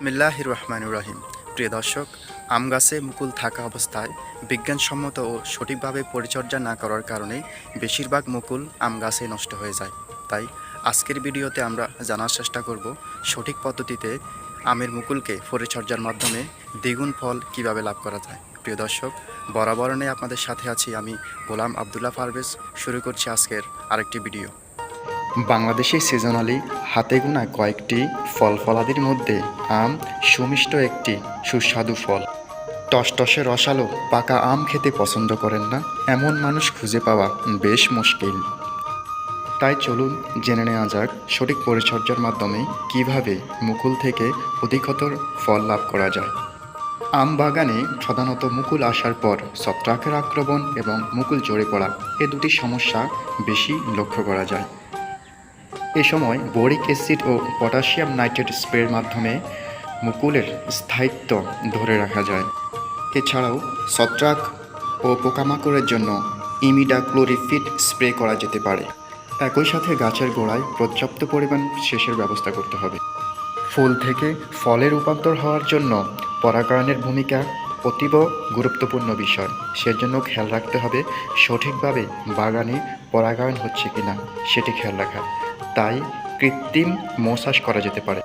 বিসমিল্লাহির রহমান রহিম। প্রিয় দর্শক, আম গাছে মুকুল থাকা অবস্থায় বিজ্ঞানসম্মত ও সঠিকভাবে পরিচর্যা না করার কারণে বেশিরভাগ মুকুল আম গাছে নষ্ট হয়ে যায়। তাই আজকের ভিডিওতে আমরা জানার চেষ্টা করব সঠিক পদ্ধতিতে আমের মুকুলকে পরিচর্যার মাধ্যমে দ্বিগুণ ফল কীভাবে লাভ করা যায়। প্রিয় দর্শক, বরাবরণে আপনাদের সাথে আছি আমি গোলাম আবদুল্লাহ পারভেজ। শুরু করছি আজকের আরেকটি ভিডিও। বাংলাদেশে সিজনালি হাতে গোনা কয়েকটি ফল ফলাদির মধ্যে আম সুমিষ্ট একটি সুস্বাদু ফল। টসটসে রসালো পাকা আম খেতে পছন্দ করেন না, এমন মানুষ খুঁজে পাওয়া বেশ মুশকিল। তাই চলুন জেনে নেওয়া যাক সঠিক পরিচর্যার মাধ্যমে কীভাবে মুকুল থেকে অধিকতর ফল লাভ করা যায়। আম বাগানে সাধারণত মুকুল আসার পর ছত্রাকের আক্রমণ এবং মুকুল ঝরে পড়া এ দুটি সমস্যা বেশি লক্ষ্য করা যায়। এ সময় বোরিক অ্যাসিড ও পটাশিয়াম নাইট্রেট স্প্রের মাধ্যমে মুকুলের স্থায়িত্ব ধরে রাখা যায়। এছাড়াও ছত্রাক ও পোকামাকড়ের জন্য ইমিডাক্লোরিফিট স্প্রে করা যেতে পারে। একই সাথে গাছের গোড়ায় পর্যাপ্ত পরিমাণ সেচের ব্যবস্থা করতে হবে। ফুল থেকে ফলে রূপান্তর হওয়ার জন্য পরাগায়নের ভূমিকা অতীব গুরুত্বপূর্ণ বিষয়। সেজন্য খেয়াল রাখতে হবে সঠিকভাবে বাগানে পরাগায়ন হচ্ছে কিনা, সেটি খেয়াল রাখা। তাই কৃত্রিম মৌচাষ করা যেতে পারে।